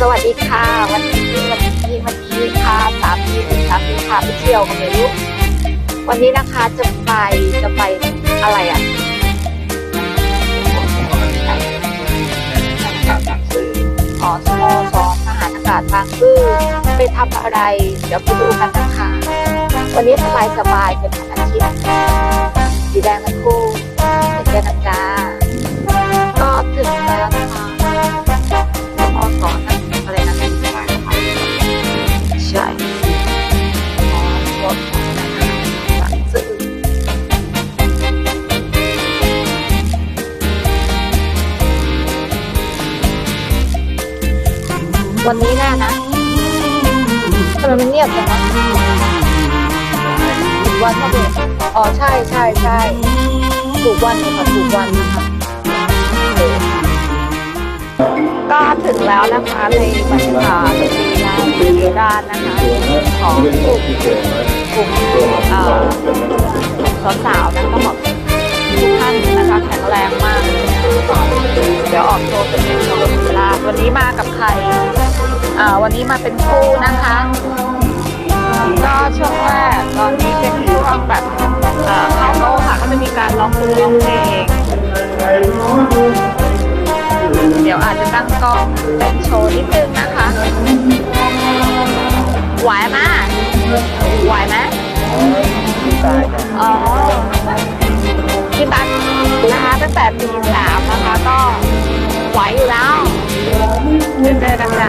สวัสดีค่ะ วันนี้วันนี้วันนี้ค่ะสามีสามีพาไปเที่ยวกันไม่รู้วันนี้นะคะจะไปจะไปอะไรอะอ๋อสโมสรทหารอากาศบางซื่อไปทำอะไร เดี๋ยวไปดูกันนะคะ วันนี้สบายสบายเป็นวันอาทิตย์ วันนี้แน่นะทำไมมันเงียบจังวะถูกวันก็เด็อ๋อใช่ใช่ใช่ถูกวันค่ะถูกวันนะคะก็ถึงแล้วนะคะในบรรยากาศดีร้านดีร้านนะคะของกลุ่มกลุ่มสาวๆนะต้องบอกทุกท่านนะคะแข็งแรงมาก เดี๋ยวออกโชว์เป็นโชว์ลีลาวันนี้มากับใคร วันนี้มาเป็นคู่นะคะ ก็ช่วงแรกตอนนี้เป็นช่วงแบบเอ่อเข้าโต๊ะค่ะก็จะมีการร้องเพลงร้องเพลงเดี๋ยวอาจจะตั้งกล้องเต้นโชว์นิดนึงนะคะไหวไหมไหวไหมอ๋อพี่ตันนะคะตั้งแต่ปีสามนะคะก็ไหวอยู่แล้วเรื่อยๆนะคะ